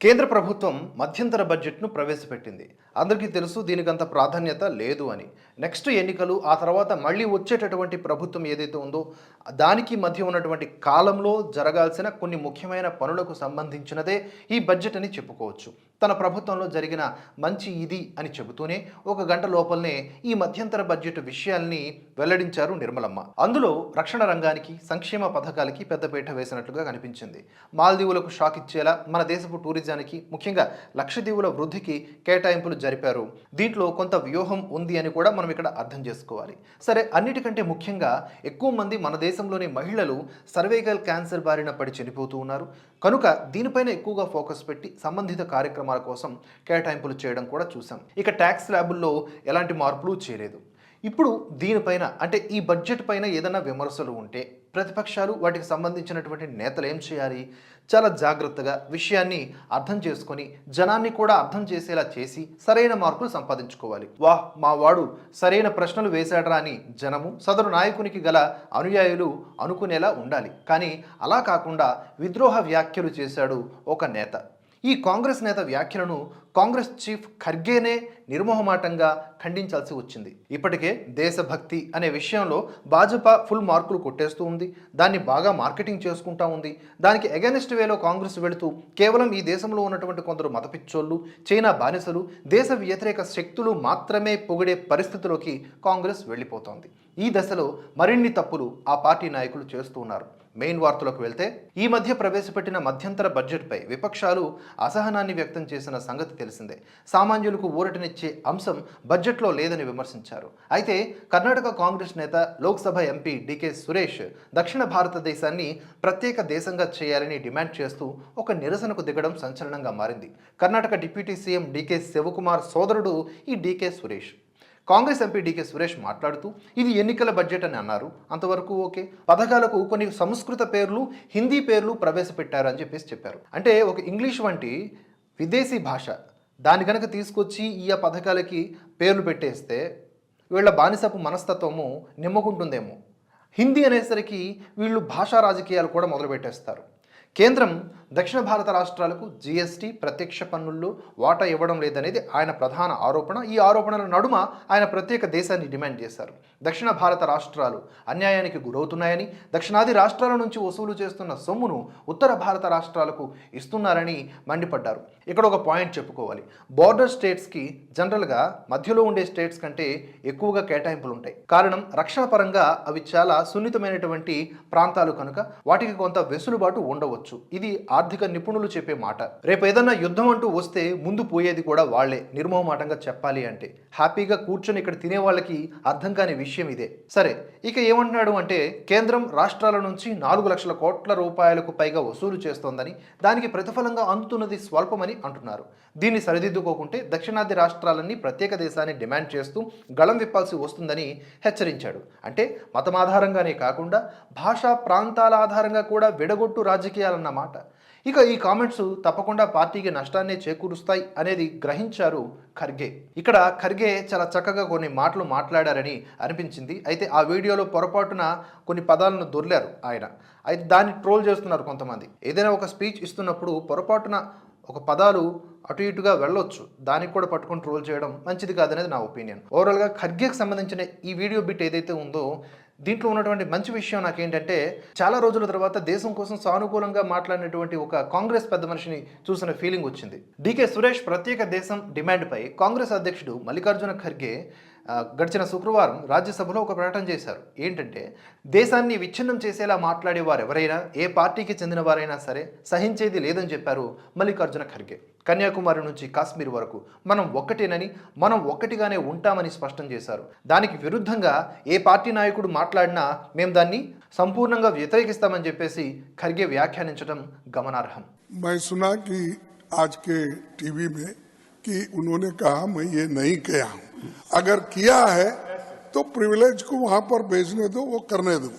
కేంద్ర ప్రభుత్వం మధ్యంతర బడ్జెట్ను ప్రవేశపెట్టింది. అందరికీ తెలుసు దీనికంత ప్రాధాన్యత లేదు అని. నెక్స్ట్ ఎన్నికలు ఆ తర్వాత మళ్ళీ వచ్చేటటువంటి ప్రభుత్వం ఏదైతే ఉందో దానికి మధ్య ఉన్నటువంటి కాలంలో జరగాల్సిన కొన్ని ముఖ్యమైన పనులకు సంబంధించినదే ఈ బడ్జెట్ అని చెప్పుకోవచ్చు. తన ప్రభుత్వంలో జరిగిన మంచి ఇది అని చెబుతూనే ఒక గంట లోపలనే ఈ మధ్యంతర బడ్జెట్ విషయాల్ని వెల్లడించారు నిర్మలమ్మ. అందులో రక్షణ రంగానికి సంక్షేమ పథకాలకి పెద్దపీట వేసినట్లుగా కనిపించింది. మాల్దీవులకు షాక్ ఇచ్చేలా మన దేశపు టూరిజానికి ముఖ్యంగా లక్షదీవుల వృద్ధికి కేటాయింపులు జరిపారు. దీంట్లో కొంత వ్యూహం ఉంది అని కూడా మనం ఇక్కడ అర్థం చేసుకోవాలి. సరే అన్నిటికంటే ముఖ్యంగా ఎక్కువ మంది మన దేశంలోని మహిళలు సర్వైకల్ క్యాన్సర్ బారిన పడి చనిపోతూ ఉన్నారు. కనుక దీనిపైన ఎక్కువగా ఫోకస్ పెట్టి సంబంధిత కార్యక్రమాల కోసం కేటాయింపులు చేయడం కూడా చూసాం ఇక ట్యాక్స్ ల్యాబుల్లో ఎలాంటి మార్పులు చేయలేదు. ఇప్పుడు దీనిపైన అంటే ఈ బడ్జెట్ పైన ఏదైనా విమర్శలు ఉంటే ప్రతిపక్షాలు వాటికి సంబంధించినటువంటి నేతలు ఏం చేయాలి? చాలా జాగ్రత్తగా విషయాన్ని అర్థం చేసుకొని జనాన్ని కూడా అర్థం చేసేలా చేసి సరైన మార్కులు సంపాదించుకోవాలి. వాహ్ మా వాడు సరైన ప్రశ్నలు వేశాడరా అని జనము సదరు నాయకునికి గల అనుయాయులు అనుకునేలా ఉండాలి. కానీ అలా కాకుండా విద్రోహ వ్యాఖ్యలు చేశాడు ఒక నేత. ఈ కాంగ్రెస్ నేత వ్యాఖ్యలను కాంగ్రెస్ చీఫ్ ఖర్గేనే నిర్మోహమాటంగా ఖండించాల్సి వచ్చింది. ఇప్పటికే దేశభక్తి అనే విషయంలో భాజపా ఫుల్ మార్కులు కొట్టేస్తూ ఉంది. దాన్ని బాగా మార్కెటింగ్ చేసుకుంటా ఉంది. దానికి అగెనిస్ట్ వేలో కాంగ్రెస్ వెళుతూ కేవలం ఈ దేశంలో ఉన్నటువంటి కొందరు మతపిచ్చోళ్ళు చైనా బానిసలు దేశ వ్యతిరేక శక్తులు మాత్రమే పొగిడే పరిస్థితిలోకి కాంగ్రెస్ వెళ్ళిపోతోంది. ఈ దశలో మరిన్ని తప్పులు ఆ పార్టీ నాయకులు చేస్తూ ఉన్నారు. మెయిన్ వార్తలకు వెళ్తే ఈ మధ్య ప్రవేశపెట్టిన మధ్యంతర బడ్జెట్పై విపక్షాలు అసహనాన్ని వ్యక్తం చేసిన సంగతి తెలిసిందే. సామాన్యులకు ఊరటనిచ్చే అంశం బడ్జెట్లో లేదని విమర్శించారు. అయితే కర్ణాటక కాంగ్రెస్ నేత లోక్సభ ఎంపీ డికే సురేష్ దక్షిణ భారతదేశాన్ని ప్రత్యేక దేశంగా చేయాలని డిమాండ్ చేస్తూ ఒక నిరసనకు దిగడం సంచలనంగా మారింది. Karnataka deputy CM DK Shivakumar సోదరుడు ఈ DK Suresh. Congress MP DK Suresh మాట్లాడుతూ ఇది ఎన్నికల బడ్జెట్ అని అన్నారు. అంతవరకు ఓకే. పథకాలకు కొన్ని సంస్కృత పేర్లు హిందీ పేర్లు ప్రవేశపెట్టారు అని చెప్పేసి చెప్పారు. అంటే ఒక ఇంగ్లీష్ వంటి విదేశీ భాష దాని కనుక తీసుకొచ్చి ఈ ఆ పథకాలకి పేర్లు పెట్టేస్తే వీళ్ళ బానిసపు మనస్తత్వము నిమ్మకుంటుందేమో. హిందీ అనేసరికి వీళ్ళు భాషా రాజకీయాలు కూడా మొదలుపెట్టేస్తారు. కేంద్రం దక్షిణ భారత రాష్ట్రాలకు జీఎస్టీ ప్రత్యక్ష పన్నుల్లో వాటా ఇవ్వడం లేదనేది ఆయన ప్రధాన ఆరోపణ. ఈ ఆరోపణల నడుమ ఆయన ప్రత్యేక దేశాన్ని డిమాండ్ చేశారు. దక్షిణ భారత రాష్ట్రాలు అన్యాయానికి గురవుతున్నాయని దక్షిణాది రాష్ట్రాల నుంచి వసూలు చేస్తున్న సొమ్మును ఉత్తర భారత రాష్ట్రాలకు ఇస్తున్నారని మండిపడ్డారు. ఇక్కడ ఒక పాయింట్ చెప్పుకోవాలి. బార్డర్ స్టేట్స్కి జనరల్గా మధ్యలో ఉండే స్టేట్స్ కంటే ఎక్కువగా కేటాయింపులు ఉంటాయి కారణం రక్షణ పరంగా అవి చాలా సున్నితమైనటువంటి ప్రాంతాలు కనుక వాటికి కొంత వెసులుబాటు ఉండవచ్చు. ఇది ఆర్థిక నిపుణులు చెప్పే మాట. రేపు ఏదన్నా యుద్ధం అంటూ వస్తే ముందు పోయేది కూడా వాళ్ళే నిర్మోహమాటంగా చెప్పాలి అంటే. హ్యాపీగా కూర్చొని ఇక్కడ తినే వాళ్ళకి అర్థం కాని విషయం ఇదే. సరే ఇక ఏమంటున్నాడు అంటే కేంద్రం రాష్ట్రాల నుంచి నాలుగు లక్షల కోట్ల రూపాయలకు పైగా వసూలు చేస్తోందని దానికి ప్రతిఫలంగా అందుతున్నది స్వల్పమని అంటున్నారు. దీన్ని సరిదిద్దుకోకుంటే దక్షిణాది రాష్ట్రాలన్నీ ప్రత్యేక దేశాన్ని డిమాండ్ చేస్తూ గళం విప్పాల్సి వస్తుందని హెచ్చరించాడు. అంటే మతం ఆధారంగానే కాకుండా భాషా ప్రాంతాల ఆధారంగా కూడా విడగొట్టు అన్నమాట. ఇక ఈ కామెంట్స్ తప్పకుండా పార్టీకి నష్టాన్ని చేకూరుస్తాయి అనేది గ్రహించారు ఖర్గే. ఇక్కడ ఖర్గే చాలా చక్కగా కొన్ని మాటలు మాట్లాడారని అనిపించింది. అయితే ఆ వీడియోలో పొరపాటున కొన్ని పదాలను దొర్లారు ఆయన. అయితే దాన్ని ట్రోల్ చేస్తున్నారు కొంతమంది. ఏదైనా ఒక స్పీచ్ ఇస్తున్నప్పుడు పొరపాటున ఒక పదాలు అటు ఇటుగా వెళ్ళొచ్చు. దానికి కూడా పట్టుకొని ట్రోల్ చేయడం మంచిది కాదనేది నా ఒపీనియన్. ఓవరాల్గా ఖర్గేకి సంబంధించిన ఈ వీడియో బిట్ ఏదైతే ఉందో దీంట్లో ఉన్నటువంటి మంచి విషయం నాకేంటంటే చాలా రోజుల తర్వాత దేశం కోసం సానుకూలంగా మాట్లాడినటువంటి ఒక కాంగ్రెస్ పెద్ద మనిషిని చూసిన ఫీలింగ్ వచ్చింది. డీకే సురేష్ ప్రత్యేక దేశం డిమాండ్పై కాంగ్రెస్ అధ్యక్షుడు మల్లికార్జున ఖర్గే గడిచిన శుక్రవారం రాజ్యసభలో ఒక ప్రకటన చేశారు ఏంటంటే దేశాన్ని విచ్ఛిన్నం చేసేలా మాట్లాడే వారు ఎవరైనా ఏ పార్టీకి చెందిన వారైనా సరే సహించేది లేదని చెప్పారు మల్లికార్జున ఖర్గే కన్యాకుమారి నుంచి కాశ్మీర్ వరకు మనం ఒక్కటేనని మనం ఒక్కటిగానే ఉంటామని స్పష్టం చేశారు దానికి విరుద్ధంగా ఏ పార్టీ నాయకుడు మాట్లాడినా మేము దాన్ని సంపూర్ణంగా వ్యతిరేకిస్తామని చెప్పేసి ఖర్గే వ్యాఖ్యానించడం గమనార్హం मैं सुना कि आज के टीवी में कि उन्होंने कहा मैं ये नहीं किया हूं अगर किया है तो प्रिविलेज को वहाँ पर भेजने दो, वो करने दो।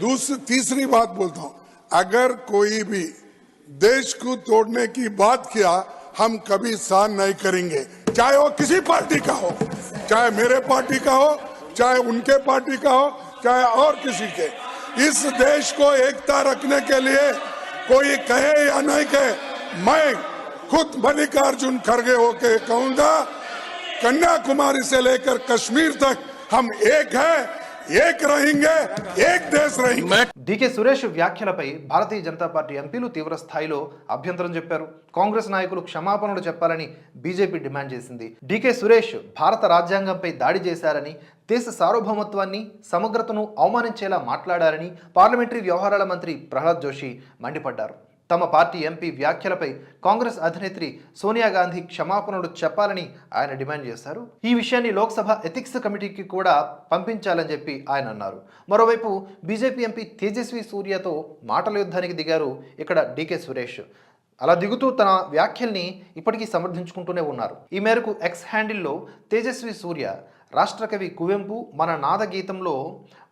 दूसरी, तीसरी बात बोलता हूँ, अगर कोई भी देश को तोड़ने की बात किया, हम कभी सहन नहीं करेंगे। चाहे वो किसी पार्टी का हो, चाहे मेरे पार्टी का हो, चाहे उनके पार्टी का हो, चाहे और किसी के। इस देश को एकता रखने के लिए कोई कहे या नहीं कहे, मैं खुद मल्लिकार्जुन खड़गे होके कहूँगा कन्याकुमारी से लेकर कश्मीर तक हम एक है एक रहेंगे एक देश रहेंगे డీకే సురేష్ వ్యాఖ్యలపై భారతీయ జనతా పార్టీ ఎంపీలు తీవ్ర స్థాయిలో అభ్యంతరం చెప్పారు కాంగ్రెస్ నాయకులు క్షమాపణలు చెప్పాలని బీజేపీ డిమాండ్ చేసింది డీకే సురేష్ భారత రాజ్యాంగంపై దాడి చేశారని దేశ సార్వభౌమత్వాన్ని సమగ్రతను అవమానించేలా మాట్లాడారని పార్లమెంటరీ వ్యవహారాల మంత్రి ప్రహ్లాద్ జోషి మండిపడ్డారు తమ పార్టీ ఎంపీ వ్యాఖ్యలపై కాంగ్రెస్ అధినేత్రి సోనియా గాంధీ క్షమాపణలు చెప్పాలని ఆయన డిమాండ్ చేశారు. ఈ విషయాన్ని లోక్సభ ఎథిక్స్ కమిటీకి కూడా పంపించాలని చెప్పి ఆయన అన్నారు. మరోవైపు బీజేపీ ఎంపీ తేజస్వి సూర్యతో మాటల యుద్ధానికి దిగారు ఇక్కడ డీకే సురేష్. అలా దిగుతూ తన వ్యాఖ్యల్ని ఇప్పటికీ సమర్థించుకుంటూనే ఉన్నారు. ఈ మేరకు ఎక్స్ హ్యాండిల్లో తేజస్వి సూర్య రాష్ట్రకవి కువెంపు మన నాద గీతంలో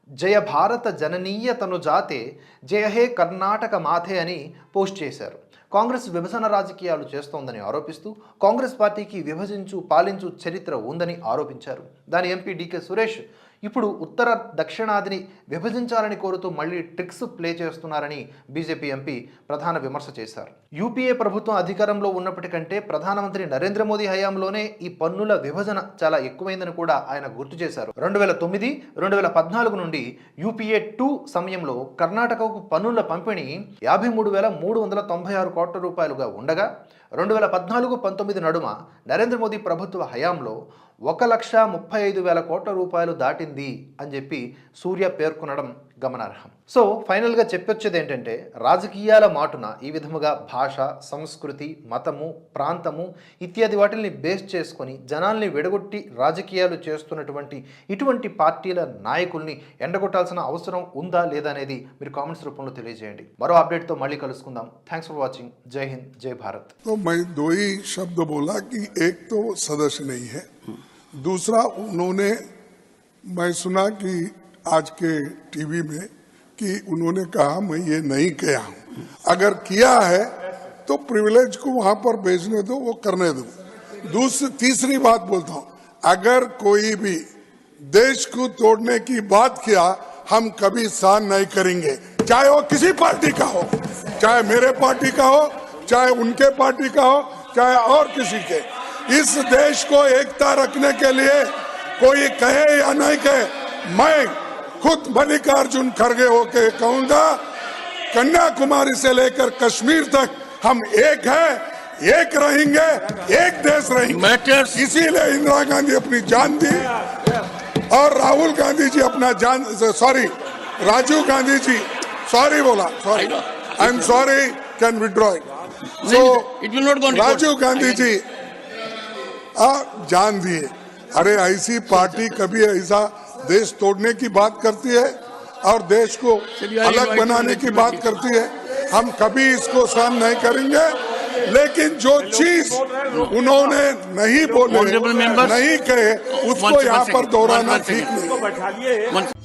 జయ భారత జననీయ తను జాతే జయ హే కర్ణాటక మాథే అని పోస్ట్ చేశారు. కాంగ్రెస్ విభజన రాజకీయాలు చేస్తోందని ఆరోపిస్తూ కాంగ్రెస్ పార్టీకి విభజించు పాలించు చరిత్ర ఉందని ఆరోపించారు. దాని ఎంపీ డీకే సురేష్ ఇప్పుడు ఉత్తర దక్షిణాదిని విభజించాలని కోరుతూ మళ్ళీ ట్రిక్స్ ప్లే చేస్తున్నారని బీజేపీ ఎంపీ ప్రధాన విమర్శ చేశారు. యూపీఏ ప్రభుత్వం అధికారంలో ఉన్నప్పటికంటే ప్రధానమంత్రి నరేంద్ర మోదీ హయాంలోనే ఈ పన్నుల విభజన చాలా ఎక్కువైందని కూడా ఆయన గుర్తు చేశారు. రెండు వేల తొమ్మిది రెండు వేల పద్నాలుగు నుండి యూపీఏ టూ సమయంలో కర్ణాటకకు పన్నుల పంపిణీ యాభై మూడు వేల మూడు వందల తొంభై ఆరు కోట్ల రూపాయలుగా ఉండగా రెండు వేల పద్నాలుగు పంతొమ్మిది నడుమ నరేంద్ర మోదీ ప్రభుత్వ హయాంలో ఒక లక్ష ముప్పై ఐదు వేల కోట్ల రూపాయలు దాటింది అని చెప్పి సూర్య పేర్కొనడం గమనార్హం సో ఫైనల్గా చెప్పొచ్చేది ఏంటంటే రాజకీయాల మాటున ఈ విధముగా భాష సంస్కృతి మతము ప్రాంతము ఇత్యాది వాటిని బేస్ చేసుకొని జనాల్ని విడగొట్టి రాజకీయాలు చేస్తున్నటువంటి ఇటువంటి పార్టీల నాయకుల్ని ఎండగొట్టాల్సిన అవసరం ఉందా లేదా అనేది మీరు కామెంట్స్ రూపంలో తెలియజేయండి మరో అప్డేట్తో మళ్ళీ కలుసుకుందాం thanks for watching Jai Hind జై భారత్ तो मैं दो ही शब्द बोला कि एक तो सदस्य नहीं है दूसरा उन्होंने मैं सुना कि आज के टीवी में कि उन्होंने कहा, मैं ये नहीं किया हूँ। अगर किया है तो प्रिविलेज को वहाँ पर भेजने दो, वो करने दो। दूसरी, तीसरी बात बोलता हूँ, अगर कोई भी देश को तोड़ने की बात किया, हम कभी सहन नहीं करेंगे। चाहे वो किसी पार्टी का हो, चाहे मेरे पार्टी का हो, चाहे उनके पार्टी का हो, चाहे और किसी के। इस देश को एकता रखने के लिए कोई कहे या नहीं कहे, मैं खुद मल्लिकार्जुन खड़गे होके कहूँगा कन्याकुमारी से लेकर कश्मीर तक हम एक है एक रहेंगे एक देश रहेंगे। इसीलिए इंदिरा गांधी अपनी जान दी और राहुल गांधी जी अपना जान सॉरी राजीव गांधी जी सॉरी बोला sorry I am sorry can withdraw record. Rajiv Gandhi ji आ, जान दिए। अरे ऐसी पार्टी कभी ऐसा देश तोड़ने की बात करती है और देश को अलग बनाने की बात करती है। हम कभी इसको सहन नहीं करेंगे लेकिन जो चीज़ उन्होंने नहीं बोले नहीं कहे उसको यहाँ पर दोहराना ठीक नहीं